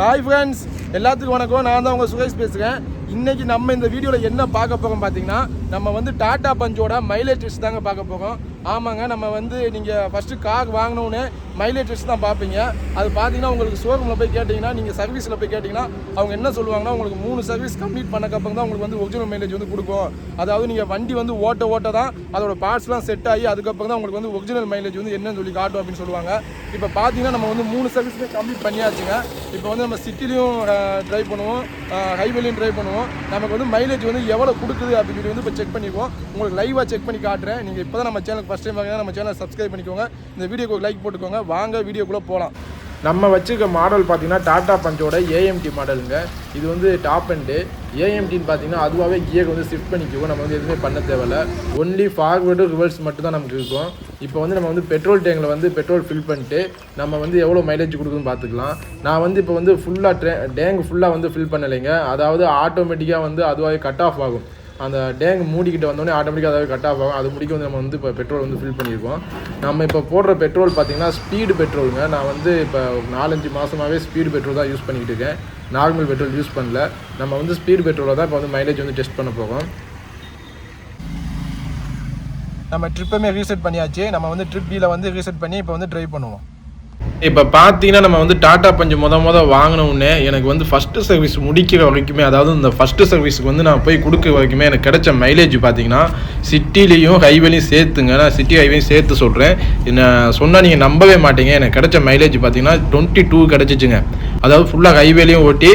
Hi friends எல்லாத்துக்கும் வணக்கம். நான் தான் உங்கள் சுரேஷ் பேசுகிறேன் இன்றைக்கி நம்ம இந்த வீடியோவில் என்ன பார்க்க போகிறோம் பார்த்தீங்கன்னா நம்ம வந்து டாடா பஞ்சோட மைலேஜ் டெஸ்ட் தாங்க பார்க்க போகிறோம் ஆமாங்க நம்ம வந்து நீங்கள் ஃபஸ்ட்டு கார் வாங்கினோன்னே மைலேஜ் டெஸ்ட் தான் பார்ப்பீங்க. அது பார்த்தீங்கன்னா உங்களுக்கு ஷோரூமில் போய் கேட்டிங்கன்னா நீங்கள் சர்வீஸில் போய் கேட்டிங்கன்னா அவங்க என்ன சொல்லுவாங்கன்னா உங்களுக்கு மூணு சர்வீஸ் கம்ப்ளீட் பண்ணக்கப்புறம் தான் உங்களுக்கு வந்து ஒரிஜினல் மைலேஜ் வந்து கொடுக்கும். அதாவது நீங்கள் வண்டி வந்து ஓட்ட ஓட்ட தான் அதோட பார்ட்ஸ்லாம் செட் ஆகி அதுக்கப்புறம் தான் உங்களுக்கு வந்து ஒரிஜினல் மைலேஜ் வந்து என்னன்னு சொல்லி காட்டும் அப்படின்னு சொல்லுவாங்க. இப்போ பார்த்தீங்கன்னா நம்ம வந்து மூணு சர்வீஸுமே கம்ப்ளீட் பண்ணியாச்சுங்க. இப்போ வந்து நம்ம சிட்டிலையும் ட்ரைவ் பண்ணுவோம். ஹைவேலையும் ட்ரைவ் பண்ணுவோம். நமக்கு வந்து மைலேஜ் வந்து எவ்வளோ கொடுக்குது அப்படின்னு சொல்லி வந்து இப்போ செக் பண்ணிக்குவோம் உங்களுக்கு லைவாக செக் பண்ணி காட்டுறேன். நீங்கள் இப்போ தான் நம்ம சேனலுக்கு ஃபஸ்ட் டைம் பார்த்தீங்கன்னா நம்ம சேனல் சப்ஸ்கிரைப் பண்ணிக்கோங்க. இந்த வீடியோக்கு லைக் போட்டுக்கோங்க. வாங்க வீடியோக்குள்ளே போகலாம் நம்ம வச்சுருக்க மாடல் பார்த்தீங்கன்னா டாடா பஞ்சோட ஏஎம்டி மாடலுங்க இது வந்து டாப் அண்டு ஏஎம்டின்னு பார்த்தீங்கன்னா அதுவாகவே கியர் வந்து ஷிஃப்ட் பண்ணிக்குவோம் நம்ம வந்து எதுவுமே பண்ண தேவையில்ல. ஒன்லி ஃபார்வர்டு ரிவர்ஸ் மட்டும் தான் நமக்கு இருக்கும். இப்போ வந்து நம்ம வந்து பெட்ரோல் டேங்கில் வந்து பெட்ரோல் ஃபில் பண்ணிட்டு நம்ம வந்து எவ்வளோ மைலேஜ் கொடுக்குதுன்னு பார்த்துக்கலாம். நான் வந்து இப்போ வந்து ஃபுல்லாக ட்ரே டேங்க் ஃபுல்லாக வந்து ஃபில் பண்ணலைங்க. அதாவது ஆட்டோமேட்டிக்காக வந்து அதுவாகவே கட் ஆஃப் ஆகும். அந்த டேங்க் மூடிக்கிட்டு வந்தோடனே ஆட்டோமேட்டிக்காக அதாவது கட் ஆஃப் ஆகும். அது முடிக்க வந்து நம்ம வந்து இப்போ பெட்ரோல் வந்து ஃபில் பண்ணியிருக்கோம். நம்ம இப்போ போடுற பெட்ரோல் பார்த்திங்கன்னா ஸ்பீடு பெட்ரோலுங்க நான் வந்து இப்போ நாலஞ்சு மாதமாகவே ஸ்பீடு பெட்ரோல் தான் யூஸ் பண்ணிக்கிட்டு இருக்கேன். நார்மல் பெட்ரோல் யூஸ் பண்ணல. நம்ம வந்து ஸ்பீடு பெட்ரோலில் தான் இப்போ வந்து மைலேஜ் வந்து டெஸ்ட் பண்ண போகிறோம் நம்ம ட்ரிப்புமே ரீசெட் பண்ணியாச்சு. நம்ம வந்து ட்ரிப் பியில் வந்து ரீசெட் பண்ணி இப்போ வந்து ட்ரைவ் பண்ணுவோம். இப்போ பார்த்தீங்கன்னா நம்ம வந்து டாடா பஞ்சு முத முத வாங்கின உடனே எனக்கு வந்து ஃபஸ்ட்டு சர்வீஸ் முடிக்கிற வரைக்குமே அதாவது இந்த ஃபஸ்ட்டு சர்வீஸுக்கு வந்து நான் போய் கொடுக்க வரைக்குமே எனக்கு கிடைச்ச மைலேஜ் பார்த்தீங்கன்னா சிட்டிலையும் ஹைவேலையும் சேர்த்துங்க. நான் சிட்டி ஹைவேலையும் சேர்த்து சொல்கிறேன் என்ன சொன்னால் நீங்கள் நம்பவே மாட்டீங்க. எனக்கு கிடைச்ச மைலேஜ் பார்த்தீங்கன்னா டுவெண்ட்டி டூ கிடச்சிச்சுங்க. அதாவது ஃபுல்லாக ஹைவேலையும் ஓட்டி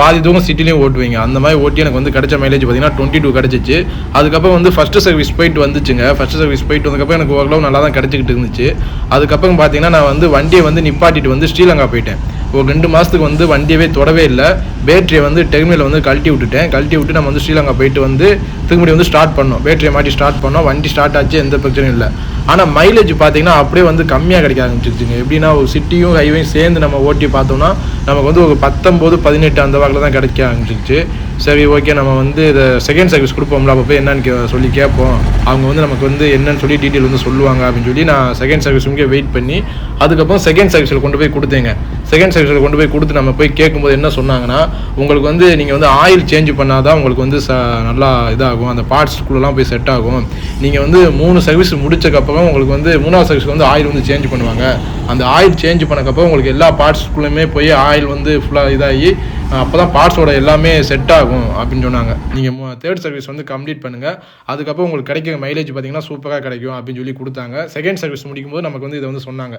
பாதி தூரம் சிட்டிலையும் ஓட்டுவீங்க. அந்த மாதிரி ஓட்டி எனக்கு வந்து கிடைச்ச மைலேஜ் பார்த்தீங்கன்னா டுவெண்ட்டி டூ கிடச்சிச்சு. அதுக்கப்புறம் வந்து ஃபஸ்ட்டு சர்வீஸ் போயிட்டு வந்துச்சுங்க. ஃபஸ்ட்டு சர்வீஸ் போயிட்டு வந்ததுக்கப்புறம் எனக்கு ஓரளவு நல்லா தான் கிடச்சிக்கிட்டு இருந்துச்சு. அதுக்கப்புறம் பார்த்தீங்கன்னா நான் வந்து வண்டியை வந்து நிப்பாட்டிட்டு வந்து ஸ்ரீலங்கா போயிட்டேன். ஒரு ரெண்டு மாதத்துக்கு வந்து வண்டியவே தொடவே இல்லை. பேட்டரியை வந்து டெர்மினல் வந்து கழட்டி விட்டுட்டேன். கழட்டி விட்டு நம்ம வந்து ஸ்ரீலங்கா போயிட்டு வந்து திரும்படி வந்து ஸ்டார்ட் பண்ணோம். பேட்டரியை மாட்டி ஸ்டார்ட் பண்ணோம். வண்டி ஸ்டார்ட் ஆச்சு எந்த பிரச்சனையும் இல்லை. ஆனால் மைலேஜ் பார்த்தீங்கன்னா அப்படியே வந்து கம்மியாக கிடைக்க ஆரம்பிச்சிருச்சுங்க. எப்படின்னா ஒரு சிட்டியும் ஹைவேயும் சேர்ந்து நம்ம ஓட்டி பார்த்தோம்னா நமக்கு வந்து ஒரு பத்தொம்போது பதினெட்டு அந்த வாக்கில் தான் கிடைக்க ஆரம்பிச்சிருச்சு. சரி ஓகே நம்ம வந்து இதை செகண்ட் சர்வீஸ் கொடுப்போம்ல அப்போ போய் என்னன்னு கே- சொல்லி கேட்போம். அவங்க வந்து நமக்கு வந்து என்னன்னு சொல்லி டீட்டெயில் வந்து சொல்லுவாங்க அப்படின்னு சொல்லி நான் செகண்ட் சர்வீஸுக்கே வெயிட் பண்ணி அதுக்கப்புறம் செகண்ட் சர்வீஸில் கொண்டு போய் கொடுத்தேங்க. செகண்ட் சர்வீஸில் கொண்டு போய் கொடுத்து நம்ம போய் கேட்கும்போது என்ன சொன்னாங்கன்னா உங்களுக்கு வந்து நீங்கள் வந்து ஆயில் சேஞ்ச் பண்ணாதான் உங்களுக்கு வந்து ச நல்லா இதாகும். அந்த பார்ட்ஸ்குள்ளெல்லாம் போய் செட் ஆகும். நீங்கள் வந்து மூணு சர்வீஸ் முடிச்சக்கப்புறம் உங்களுக்கு வந்து மூணாவது சர்வீஸ்க்கு வந்து ஆயில் வந்து சேஞ்ச் பண்ணுவாங்க. அந்த ஆயில் சேஞ்ச் பண்ணக்கப்புறம் உங்களுக்கு எல்லா பார்ட்ஸ்குள்ளேயுமே போய் ஆயில் வந்து ஃபுல்லாக இதாகி அப்போ தான் பார்ட்ஸோட எல்லாமே செட் ஆகும் அப்படின்னு சொன்னாங்க. நீங்கள் தேர்ட் சர்வீஸ் வந்து கம்ப்ளீட் பண்ணுங்கள் அதுக்கப்புறம் உங்களுக்கு கிடைக்கிற மைலேஜ் பார்த்தீங்கன்னா சூப்பராக கிடைக்கும் அப்படின்னு சொல்லி கொடுத்தாங்க. செகண்ட் சர்வீஸ் முடிக்கும்போது நமக்கு வந்து இதை வந்து சொன்னாங்க.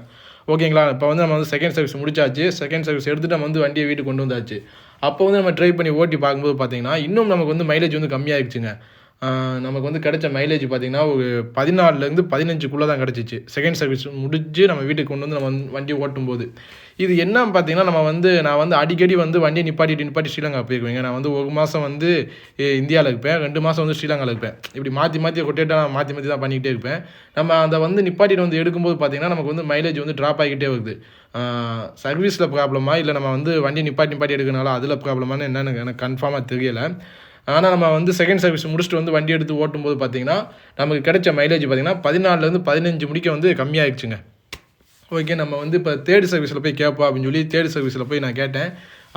ஓகேங்களா இப்போ வந்து நம்ம வந்து செகண்ட் சர்வீஸ் முடிச்சாச்சு. செகண்ட் சர்வீஸ் எடுத்துகிட்டு நம்ம வந்து வண்டியை வீட்டுக்கு கொண்டு வந்தாச்சு. அப்போ வந்து நம்ம ட்ரை பண்ணி ஓட்டி பார்க்கும்போது பார்த்தீங்கன்னா இன்னும் நமக்கு வந்து மைலேஜ் வந்து கம்மியாகிடுச்சுங்க நமக்கு வந்து கிடைச்ச மைலேஜ் பார்த்தீங்கன்னா ஒரு பதினாலுலேருந்து பதினஞ்சுக்குள்ளே தான் கிடச்சிச்சு. செகண்ட் சர்வீஸ் முடிஞ்சு நம்ம வீட்டுக்கு கொண்டு வந்து நம்ம வந்து வண்டி ஓட்டும் போது இது என்ன பார்த்தீங்கன்னா நம்ம வந்து நான் வந்து அடிக்கடி வந்து வண்டியை நிப்பாட்டி நிப்பாட்டி ஸ்ரீலங்கா போயிருக்கேங்க நான் வந்து ஒரு மாதம் வந்து இந்தியாவில் இருப்பேன். ரெண்டு மாதம் வந்து ஸ்ரீலங்காவில் இருப்பேன். இப்படி மாற்றி மாற்றி ரொட்டேட்டாக நான் மாற்றி மாற்றி தான் பண்ணிக்கிட்டே இருப்பேன். நம்ம அதை வந்து நிப்பாட்டிட்டு வந்து எடுக்கும்போது பார்த்தீங்கன்னா நமக்கு வந்து மைலேஜ் வந்து ட்ராப் ஆகிக்கிட்டே வருது. சர்வீஸில் ப்ராப்ளமா இல்லை நம்ம வந்து வண்டி நிப்பாட்டி நிப்பாட்டி எடுக்கிறனால அதில் ப்ராப்ளமானு என்னென்னு எனக்கு கன்ஃபார்மாக தெரியலை. ஆனால் நம்ம வந்து செகண்ட் சர்வீஸ் முடிச்சுட்டு வந்து வண்டி எடுத்து ஓட்டும்போது பார்த்தீங்கன்னா நமக்கு கிடைச்ச மைலேஜ் பார்த்தீங்கன்னா பதினாலுலேருந்து பதினஞ்சு முடிக்க வந்து கம்மியாகிடுச்சுங்க ஓகே நம்ம வந்து இப்போ தேர்ட் சர்வீஸில் போய் கேட்போம் அப்படின்னு சொல்லி தேர்ட் சர்வீஸில் போய் நான் கேட்டேன்.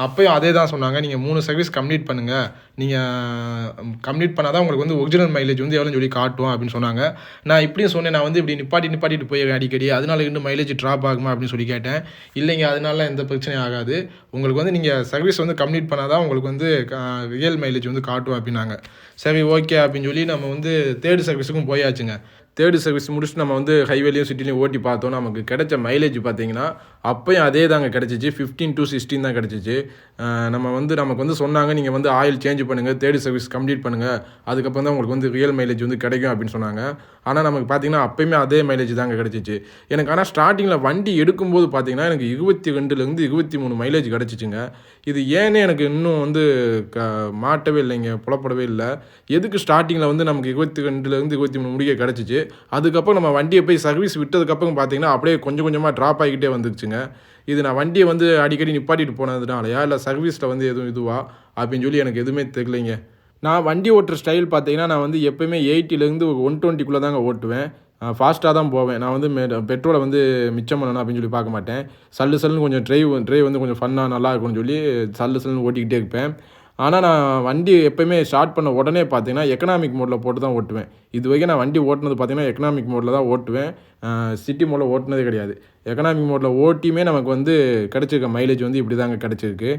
அப்போயும் அதே தான் சொன்னாங்க. நீங்கள் மூணு சர்வீஸ் கம்ப்ளீட் பண்ணுங்கள் நீங்கள் கம்ப்ளீட் பண்ணால் தான் உங்களுக்கு வந்து ஒரிஜினல் மைலேஜ் வந்து எவ்வளோன்னு சொல்லி காட்டும் அப்படின்னு சொன்னாங்க. நான் இப்படியும் சொன்னேன். நான் வந்து இப்படி நிப்பாட்டி நிப்பாட்டிட்டு போயிருக்கேன் அடிக்கடி. அதனால இன்னும் மைலேஜ் ட்ராப் ஆகுமா அப்படின்னு சொல்லி கேட்டேன். இல்லைங்க அதனால எந்த பிரச்சனையும் ஆகாது. உங்களுக்கு வந்து நீங்கள் சர்வீஸ் வந்து கம்ப்ளீட் பண்ணால் தான் உங்களுக்கு வந்து ரியல் மைலேஜ் வந்து காட்டும் அப்படின்னாங்க. சரி ஓகே அப்படின்னு சொல்லி நம்ம வந்து தேர்ட் சர்வீஸுக்கும் போயாச்சுங்க. தேர்டு சர்வீஸ் முடிச்சுட்டு நம்ம வந்து ஹைவேலையும் சிட்டிலையும் ஓட்டி பார்த்தோம். நமக்கு கிடைச்ச மைலேஜ் பார்த்தீங்கன்னா அப்போயும் அதே தாங்க கிடச்சிச்சு. ஃபிஃப்டீன் டு சிக்ஸ்டீன் தான் கிடச்சிச்சு. நம்ம வந்து நமக்கு வந்து சொன்னாங்க நீங்கள் வந்து ஆயில் சேஞ்ச் பண்ணுங்கள் தேர்டு சர்வீஸ் கம்ப்ளீட் பண்ணுங்கள் அதுக்கப்புறம் தான் உங்களுக்கு வந்து ரியல் மைலேஜ் வந்து கிடைக்கும் அப்படின்னு சொன்னாங்க. ஆனால் நமக்கு பார்த்தீங்கன்னா அப்போயுமே அதே மைலேஜ் தாங்க கிடச்சிச்சு. எனக்கு ஆனால் ஸ்டார்டிங்கில் வண்டி எடுக்கும்போது பார்த்தீங்கன்னா எனக்கு இருபத்தி ரெண்டுலேருந்து இருபத்தி மூணு மைலேஜ் கிடச்சிச்சுங்க. இது ஏன்னு எனக்கு இன்னும் வந்து க மாட்டவே இல்லைங்க புலப்படவே இல்லை. எதுக்கு ஸ்டார்டிங்கில் வந்து நமக்கு இருபத்தி ரெண்டுலேருந்து இருபத்தி மூணு முடிக்க கிடச்சிச்சு? அதுக்கப்புறம் நம்ம வண்டியை போய் சர்வீஸ் விட்டதுக்கப்புறம் பார்த்தீங்கன்னா அப்படியே கொஞ்சம் கொஞ்சமாக ட்ராப் ஆகிக்கிட்டே வந்துருச்சுங்க. இது நான் வண்டியை வந்து அடிக்கடி நிப்பாட்டிட்டு போனதுனாலயா இல்லை சர்வீஸில் வந்து எதுவும் இதுவா? அப்படின்னு சொல்லி எனக்கு எதுவுமே தெரியலைங்க. நான் வண்டி ஓட்டுற ஸ்டைல் பார்த்தீங்கன்னா நான் வந்து எப்போயுமே எயிட்டிலேருந்து ஒரு ஒன் டுவெண்ட்டிக்குள்ளே தாங்க ஓட்டுவேன். ஃபாஸ்ட்டாக தான் போவேன். நான் வந்து மெ பெட்ரோலை வந்து மிச்சம் பண்ணணும் அப்படின்னு சொல்லி பார்க்க மாட்டேன். சல்லு சல்லுன்னு கொஞ்சம் ட்ரைவ் ட்ரைவ் வந்து கொஞ்சம் ஃபன்னாக நல்லா இருக்கும்னு சொல்லி சல்லு சல்லுன்னு ஓட்டிக்கிட்டே இருப்பேன். ஆனால் நான் வண்டி எப்போயுமே ஸ்டார்ட் பண்ண உடனே பார்த்தீங்கன்னா எக்கனாமிக் மோடில் போட்டு தான் ஓட்டுவேன். இது வரைக்கும் நான் வண்டி ஓட்டுனது பார்த்தீங்கன்னா எக்கனாமிக் மோடில் தான் ஓட்டுவேன். சிட்டி மோடில் ஓட்டினதே கிடையாது. எக்கனாமிக் மோடில் ஓட்டியுமே நமக்கு வந்து கிடச்சிருக்க மைலேஜ் வந்து இப்படி தாங்க கிடச்சிருக்கு.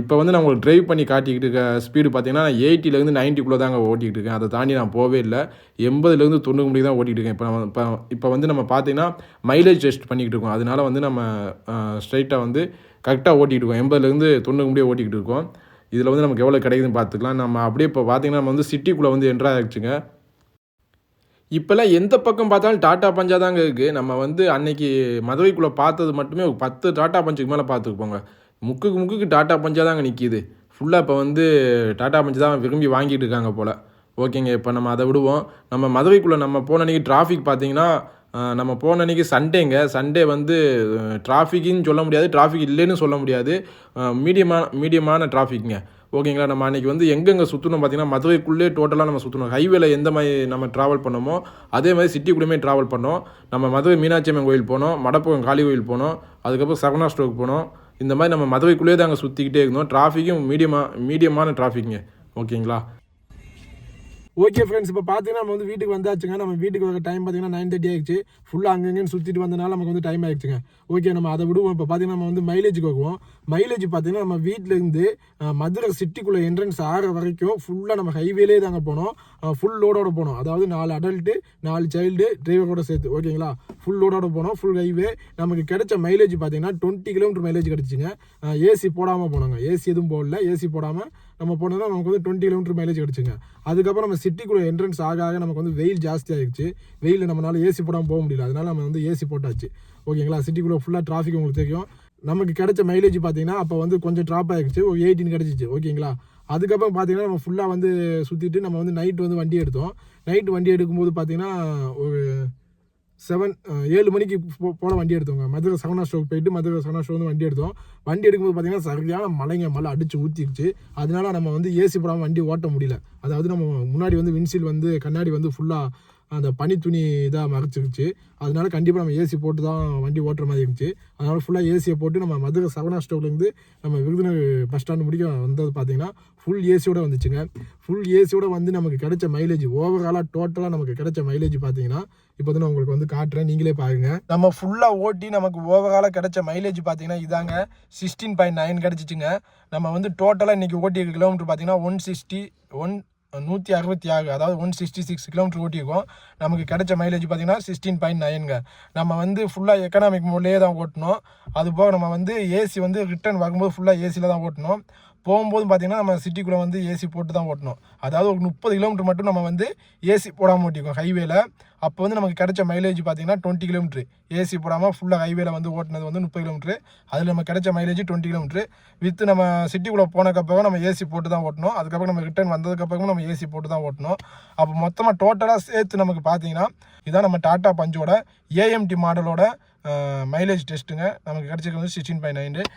இப்போ வந்து நான் உங்களுக்கு ட்ரைவ் பண்ணி காட்டிக்கிட்டு இருக்க ஸ்பீடு பார்த்தீங்கன்னா நான் எயிட்டிலேருந்து நைன்ட்டிக்குள்ளே தாங்க ஓட்டிகிட்டு இருக்கேன். அதை தாண்டி நான் போவே இல்லை. எண்பதுலேருந்து தொண்ணூறு மணிக்கு தான் ஓட்டிகிட்டு இருக்கேன். இப்போ நம்ம இப்போ இப்போ வந்து நம்ம பார்த்தீங்கன்னா மைலேஜ் டெஸ்ட் பண்ணிக்கிட்டு இருக்கோம். அதனால வந்து நம்ம ஸ்ட்ரைட்டாக வந்து கரெக்டாக ஓட்டிகிட்டு இருக்கோம். எண்பதுலேருந்து தொண்ணூறு முடியே ஓட்டிக்கிட்டு இருக்கோம். இதில் வந்து நமக்கு எவ்வளோ கிடைக்குதுன்னு பார்த்துக்கலாம் நம்ம அப்படியே இப்போ பார்த்தீங்கன்னா நம்ம வந்து சிட்டிக்குள்ளே வந்து என்ட்ரா ஆகிடுச்சுங்க இப்போல்லாம் எந்த பக்கம் பார்த்தாலும் டாட்டா பஞ்சா தாங்க இருக்குது நம்ம வந்து அன்னைக்கு மதுரைக்குள்ளே பார்த்தது மட்டுமே ஒரு பத்து டாட்டா பஞ்சுக்கு மேலே பார்த்துருப்போங்க முக்குக்கு முக்குக்கு டாட்டா பஞ்சா தாங்க நிற்கிது ஃபுல்லாக இப்போ வந்து டாட்டா பஞ்சு தான் விரும்பி வாங்கிட்டு இருக்காங்க போல். ஓகேங்க இப்போ நம்ம அதை விடுவோம். நம்ம மதுரைக்குள்ளே நம்ம போன அன்றைக்கி டிராஃபிக் பார்த்தீங்கன்னா நம்ம போன அன்றைக்கி சண்டேங்க சண்டே வந்து டிராஃபிக்குன்னு சொல்ல முடியாது டிராஃபிக் இல்லைன்னு சொல்ல முடியாது. மீடியமான மீடியமான டிராஃபிக்ங்க ஓகேங்களா நம்ம அன்றைக்கி வந்து எங்கெங்கே சுற்றணும் பார்த்தீங்கன்னா மதுரைக்குள்ளே டோட்டலாக நம்ம சுற்றணும் ஹைவேல எந்த மாதிரி நம்ம ட்ராவல் பண்ணோமோ அதே மாதிரி சிட்டிக்குள்ளேயுமே ட்ராவல் பண்ணோம். நம்ம மதுரை மீனாட்சி அம்மன் கோயில் போனோம் மடப்பகம் காளி கோயில் போனோம் அதுக்கப்புறம் சரவணா ஸ்டோக் போனோம். இந்த மாதிரி நம்ம மதுரைக்குள்ளேயே தான் அங்கே சுற்றிக்கிட்டே இருந்தோம் டிராஃபிக்கும் மீடியமாக மீடியமான டிராஃபிக்ங்க ஓகேங்களா? ஓகே ஃப்ரெண்ட்ஸ் இப்போ பார்த்தீங்கன்னா நம்ம வந்து வீட்டுக்கு வந்தாச்சுங்க. நம்ம வீட்டுக்கு வர டைம் பார்த்தீங்கன்னா நைன் தேர்ட்டி ஆயிடுச்சு. ஃபுல்லாக அங்கங்கன்னு சுற்றிட்டு வந்தனால நமக்கு வந்து டைம் ஆயிடுச்சுங்க. ஓகே நம்ம அதை விடுவோம். இப்போ பார்த்தீங்கன்னா நம்ம வந்து மைலேஜுக்கு வருவோம் மைலேஜ் பார்த்தீங்கன்னா நம்ம வீட்டிலேருந்து மதுரை சிட்டிக்குள்ளே என்ட்ரன்ஸ் ஆகிற வரைக்கும் ஃபுல்லாக நம்ம ஹைவேலே தாங்க போனோம். ஃபுல் லோடோட போனோம். அதாவது நாலு அடல்ட்டு நாலு சைல்டு டிரைவரோட சேர்த்து ஓகேங்களா ஃபுல் லோடோட போனோம் ஃபுல் ஹைவே நமக்கு கிடைச்ச மைலேஜ் பார்த்தீங்கன்னா டுவெண்ட்டி கிலோமீட்டர் மைலேஜ் கிடச்சிங்க ஏசி போடாமல் போனாங்க. ஏசி எதுவும் போடல. ஏசி போடாமல் நம்ம போனதுனா நமக்கு வந்து டுவெண்ட்டி கிலோமீட்டர் மைலேஜ் கிடச்சிங்க. அதுக்கப்புறம் நம்ம சிட்டிக்குள்ளே என்ட்ரன்ஸ் ஆக ஆக நமக்கு வந்து வெயில் ஜாஸ்தி ஆகிடுச்சு வெயிலில் நம்மளால ஏசி போடாமல் போக முடியல. அதனால நம்ம வந்து ஏசி போட்டாச்சு. ஓகேங்களா சிட்டிக்குள்ளே ஃபுல்லாக டிராஃபிக் உங்களுக்கு தெரியும். நமக்கு கிடைச்ச மைலேஜ் பார்த்தீங்கன்னா அப்போ வந்து கொஞ்சம் ட்ராப் ஆகிடுச்சு ஒரு எயிட்டின் கிடச்சிச்சு. ஓகேங்களா? அதுக்கப்புறம் பார்த்தீங்கன்னா நம்ம ஃபுல்லாக வந்து சுற்றிட்டு நம்ம வந்து நைட் வந்து வண்டி எடுத்தோம். நைட் வண்டி எடுக்கும்போது பார்த்தீங்கன்னா ஒரு செவன் ஏழு மணிக்கு போ- போல வண்டி எடுத்தோங்க. மதுரை சவனா ஸ்டோக் போயிட்டு மதுரை சவனா ஸ்டோக் வந்து வண்டி எடுத்தோம். வண்டி எடுக்கும்போது பார்த்தீங்கன்னா சரியான மலைங்க மழை அடிச்சு ஊற்றிடுச்சு அதனால நம்ம வந்து ஏசி போடாமல் வண்டி ஓட்ட முடியல. அதாவது நம்ம முன்னாடி வந்து வின்சீல் வந்து கண்ணாடி வந்து ஃபுல்லாக அந்த பனி துணி இதாக மறைச்சிருச்சு அதனால கண்டிப்பாக நம்ம ஏசி போட்டு தான் வண்டி ஓட்டுற மாதிரி இருந்துச்சு. அதனால் ஃபுல்லாக ஏசியை போட்டு நம்ம மதுரை சவனா ஸ்டோக்லேருந்து நம்ம விருதுநகர் பஸ் ஸ்டாண்டு முடிக்க வந்தது பார்த்தீங்கன்னா ஃபுல் ஏசியோட வந்துச்சுங்க. ஃபுல் ஏசியோட வந்து நமக்கு கிடைச்ச மைலேஜ் ஓவராலாக டோட்டலாக நமக்கு கிடைச்ச மைலேஜ் பார்த்தீங்கன்னா இப்போ தான் நான் உங்களுக்கு வந்து காட்டுறேன். நீங்களே பாருங்க. நம்ம ஃபுல்லாக ஓட்டி நமக்கு ஓவராலாக கிடைச்ச மைலேஜ் பார்த்தீங்கன்னா இதாங்க சிக்ஸ்டீன் பாயிண்ட் நைன் கிடச்சிச்சுங்க. நம்ம வந்து டோட்டலாக இன்றைக்கி ஓட்டி கிலோமீட்டர் பார்த்தீங்கன்னா ஒன் சிக்ஸ்டி ஒன் நூற்றி அறுபத்தி ஆறு அதாவது ஒன் சிக்ஸ்டி சிக்ஸ் கிலோமீட்டர் ஓட்டியிருக்கோம். நமக்கு கிடைச்ச மைலேஜ் பார்த்தீங்கன்னா சிக்ஸ்டீன் பாயிண்ட் நைனுங்க நம்ம வந்து ஃபுல்லாக எக்கனாமிக் மோட்லேயே தான் ஓட்டணும். அது போக நம்ம வந்து ஏசி வந்து ரிட்டர்ன் வரும்போது ஃபுல்லாக ஏசியில் தான் ஓட்டணும். போகும்போது பார்த்தீங்கன்னா நம்ம சிட்டிக்குள்ளே வந்து ஏசி போட்டு தான் ஓட்டணும். அதாவது ஒரு முப்பது கிலோமீட்டர் மட்டும் நம்ம வந்து ஏசி போடாமல் ஓட்டிக்கோம் ஹைவேல அப்போ வந்து நமக்கு கிடைச்ச மைலேஜ் பார்த்தீங்கன்னா டுவெண்ட்டி கிலோமீட்ரு ஏசி போடாமல் ஃபுல்லாக ஹைவேல வந்து ஓட்டினது வந்து முப்பது கிலோமீட்ரு அதில் நம்ம கிடைச்ச மைலேஜ் டுவெண்ட்டி கிலோமீட்ரு வித் நம்ம சிட்டிக்குள்ளே போனக்கப்புறம் நம்ம ஏசி போட்டு தான் ஓட்டணும். அதுக்கப்புறம் நம்ம ரிட்டர்ன் வந்ததுக்கப்புறமும் நம்ம ஏசி போட்டு தான் ஓட்டணும். அப்போ மொத்தமாக டோட்டலாக சேர்த்து நமக்கு பார்த்தீங்கன்னா இதான் நம்ம டாட்டா பஞ்சோட ஏஎம்டி மாடலோட மைலேஜ் டெஸ்ட்டுங்க நமக்கு கிடச்சிருக்கு வந்து சிக்ஸ்டீன் பாயிண்ட் நைன்